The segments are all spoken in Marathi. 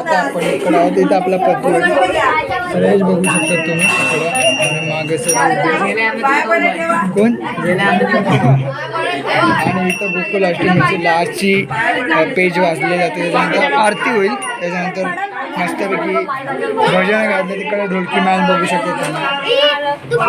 आता आपण इकडे आहोत. इथं आपला पती तर हेच बघू शकता तुम्ही. आणि मागे सगळं कोण? आणि इथं गोकुल अष्टमीची लास्टची पेज वाचले जाते. त्याच्यानंतर आरती होईल. त्याच्यानंतर मस्तपैकी भजन घातलं तिकडे ढोलकी मॅन बघू शकतो तुम्ही.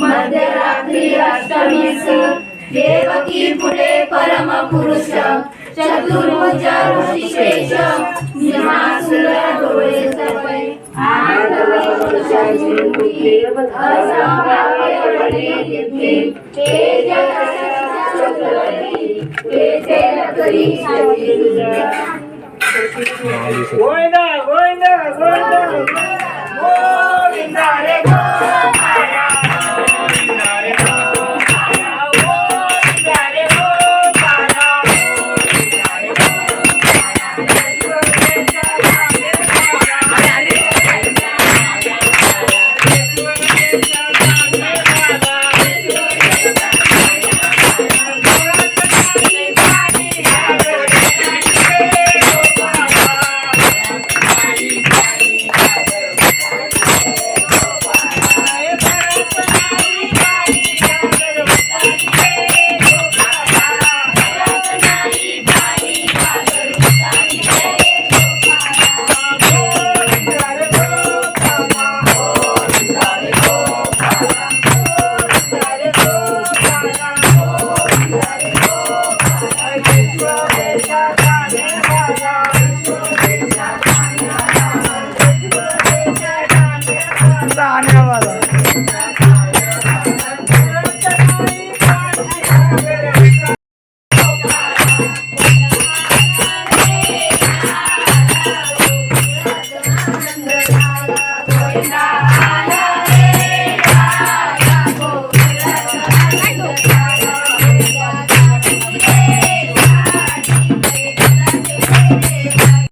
मध्यरात्री अष्टमीस देवकी पुढे परम पुरुष चतुर्भुज ऋषिकेश सिंहासुर डोळे सपय पुरुषाची असंभाव्य तेज नकरी गोविंदा गोविंदा गोविंदा. मजा आने वाला Yeah.